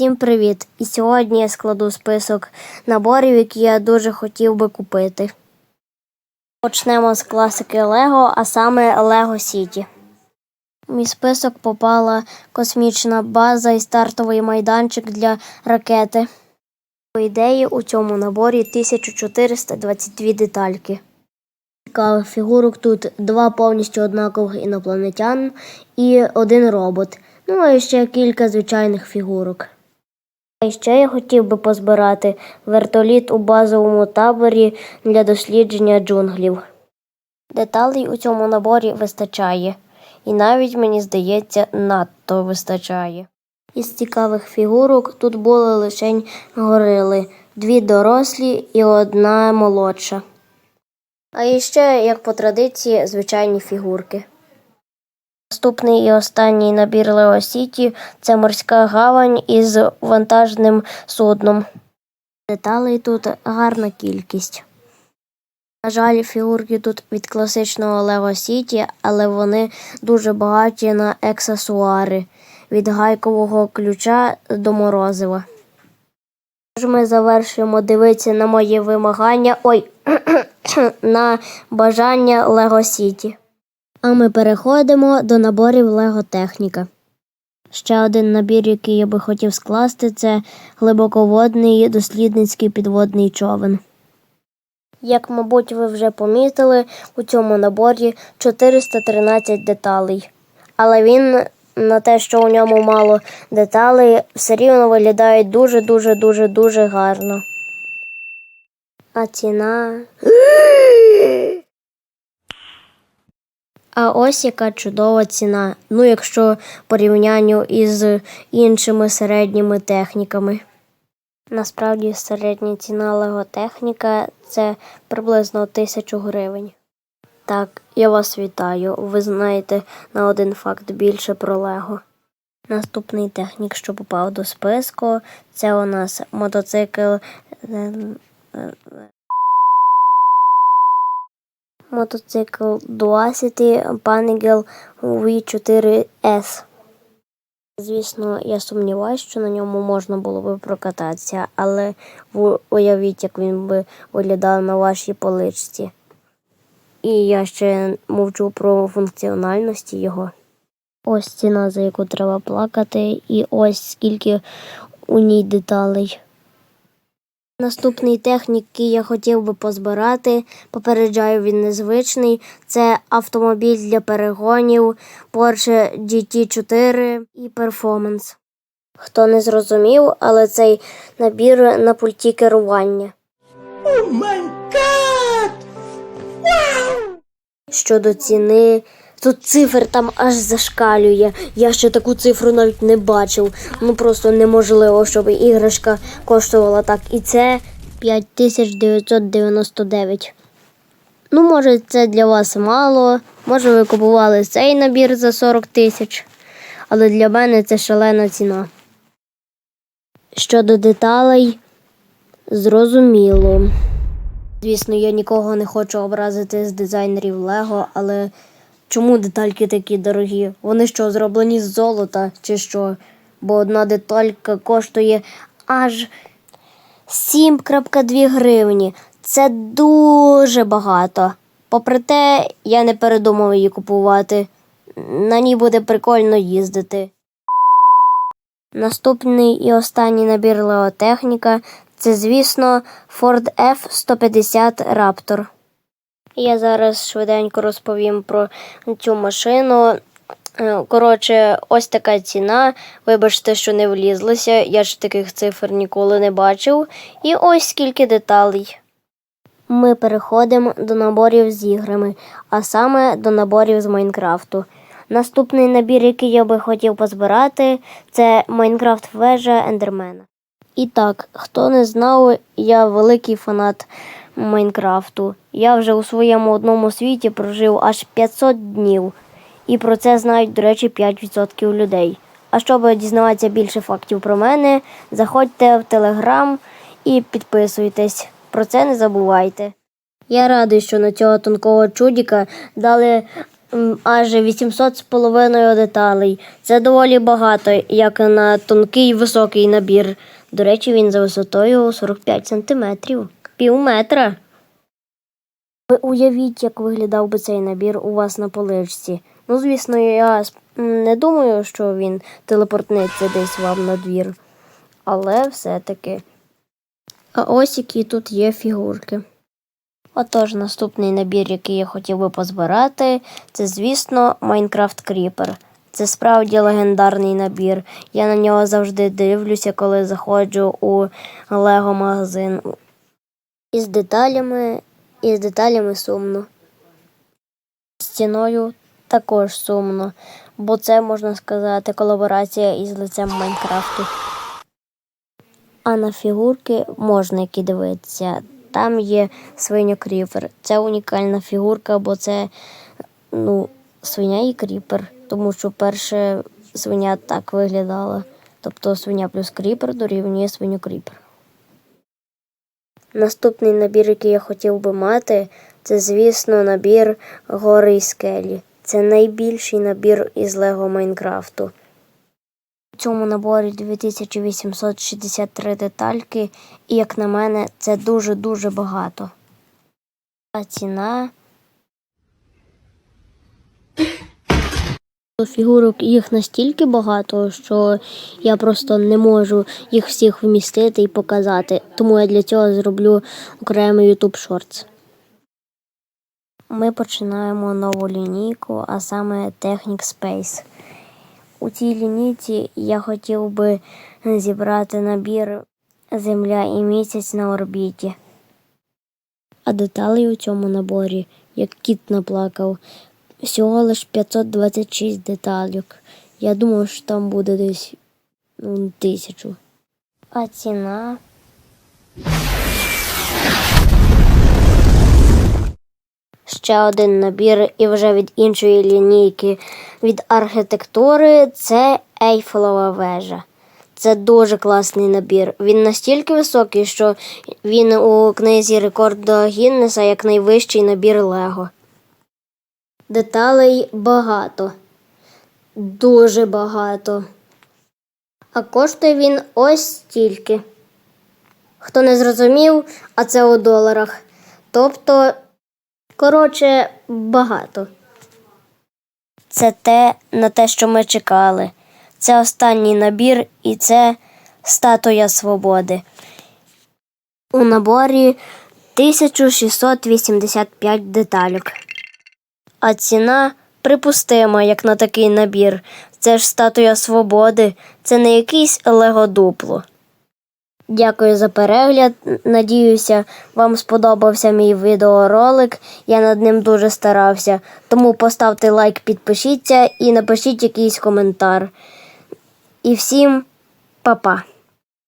Всім привіт! І сьогодні я складу список наборів, які я дуже хотів би купити. Почнемо з класики Лего, а саме Лего Сіті. У мій список попала космічна база і стартовий майданчик для ракети. По ідеї, у цьому наборі 1422 детальки. Цікавих фігурок тут два повністю однакових інопланетян і один робот. Ну і ще кілька звичайних фігурок. А ще я хотів би позбирати вертоліт у базовому таборі для дослідження джунглів. Деталей у цьому наборі вистачає, і навіть мені здається, надто вистачає. Із цікавих фігурок тут були лише горили, дві дорослі і одна молодша. А іще, як по традиції, звичайні фігурки. Наступний і останній набір Lego City – це морська гавань із вантажним судном. Деталей тут гарна кількість. На жаль, фігурки тут від класичного Lego City, але вони дуже багаті на аксесуари від гайкового ключа до морозива. Тож ми завершуємо дивитися на мої вимагання. Ой, на бажання Lego City. А ми переходимо до наборів Лего Техніка. Ще один набір, який я би хотів скласти, це глибоководний дослідницький підводний човен. Як, мабуть, ви вже помітили, у цьому наборі 413 деталей. Але він на те, що у ньому мало деталей, все рівно виглядає дуже-дуже дуже дуже гарно. А ціна. А ось яка чудова ціна. Ну, якщо порівнянню із іншими середніми техніками. Насправді середня ціна леготехніка це приблизно тисячу гривень. Так, я вас вітаю. Ви знаєте на один факт більше про Лего. Наступний технік, що попав до списку, це у нас мотоцикл. Мотоцикл Duacity Panigel V4S. Звісно, я сумніваюся, що на ньому можна було би прокататися, але уявіть, як він би виглядав на вашій поличці. І я ще мовчу про функціональності його. Ось ціна, за яку треба плакати, і ось скільки у ній деталей. Наступний технік, який я хотів би позбирати, попереджаю, він незвичний. Це автомобіль для перегонів Porsche GT4 і Performance. Хто не зрозумів, але цей набір на пульті керування. Щодо ціни, тут цифр там аж зашкалює. Я ще таку цифру навіть не бачив. Ну просто неможливо, щоб іграшка коштувала так. І це 5999. Ну, може, це для вас мало. Може, ви купували цей набір за 40 тисяч. Але для мене це шалена ціна. Щодо деталей, зрозуміло. Звісно, я нікого не хочу образити з дизайнерів Лего, але чому детальки такі дорогі? Вони що, зроблені з золота чи що? Бо одна деталька коштує аж 7,2 гривні. Це дуже багато. Попри те, я не передумав її купувати. На ній буде прикольно їздити. Наступний і останній набір леотехніка це, звісно, Ford F-150 Raptor. Я зараз швиденько розповім про цю машину. Е, Коротше, ось така ціна. Вибачте, що не влізлося. Я ж таких цифр ніколи не бачив. І ось скільки деталей. Ми переходимо до наборів з іграми, а саме до наборів з Майнкрафту. Наступний набір, який я би хотів позбирати, це Майнкрафт вежа Ендермена. І так, хто не знав, я великий фанат Майнкрафту. Я вже у своєму одному світі прожив аж 500 днів. І про це знають, до речі, 5% людей. А щоб дізнаватися більше фактів про мене, заходьте в Телеграм і підписуйтесь. Про це не забувайте. Я радий, що на цього тонкого чудіка дали аж 800 з половиною деталей. Це доволі багато, як на тонкий високий набір. До речі, він за висотою 45 сантиметрів, пів метра. Ви уявіть, як виглядав би цей набір у вас на поличці. Ну, звісно, я не думаю, що він телепортнеться десь вам на двір. Але все-таки. А ось які тут є фігурки. Отож, наступний набір, який я хотів би позбирати, це, звісно, Майнкрафт Кріпер. Це справді легендарний набір. Я на нього завжди дивлюся, коли заходжу у Лего магазин. Із деталями, і з деталями сумно. Стіною також сумно, бо це можна сказати колаборація із лицем Майнкрафту. А на фігурки можна які дивитися. Там є свиня Кріпер. Це унікальна фігурка, бо це ну, свиня і кріпер, тому що перше свиня так виглядала. Тобто свиня плюс кріпер дорівнює свиню кріпер. Наступний набір, який я хотів би мати, це, звісно, набір гори і скелі. Це найбільший набір із Лего Майнкрафту. У цьому наборі 2863 детальки, і, як на мене, це дуже-дуже багато. А ціна. Фігурок їх настільки багато, що я просто не можу їх всіх вмістити і показати. Тому я для цього зроблю окремий YouTube Shorts. Ми починаємо нову лінійку, а саме Technic Space. У цій лінійці я хотів би зібрати набір Земля і місяць на орбіті. А деталей у цьому наборі, як кіт наплакав, всього лиш 526 деталек. Я думав, що там буде десь ну, тисячу. А ціна. Ще один набір і вже від іншої лінійки від архітектури це Ейфелова вежа. Це дуже класний набір. Він настільки високий, що він у книзі рекорду Гіннеса як найвищий набір Лего. Деталей багато. Дуже багато. А коштує він ось стільки. Хто не зрозумів, а це у доларах. Тобто, коротше, багато. Це те, на те, що ми чекали. Це останній набір, і це статуя свободи. У наборі 1685 деталек. А ціна припустима, як на такий набір. Це ж статуя свободи, це не якийсь лего-дупло. Дякую за перегляд. Надіюся, вам сподобався мій відеоролик. Я над ним дуже старався. Тому поставте лайк, підпишіться і напишіть якийсь коментар. І всім па-па!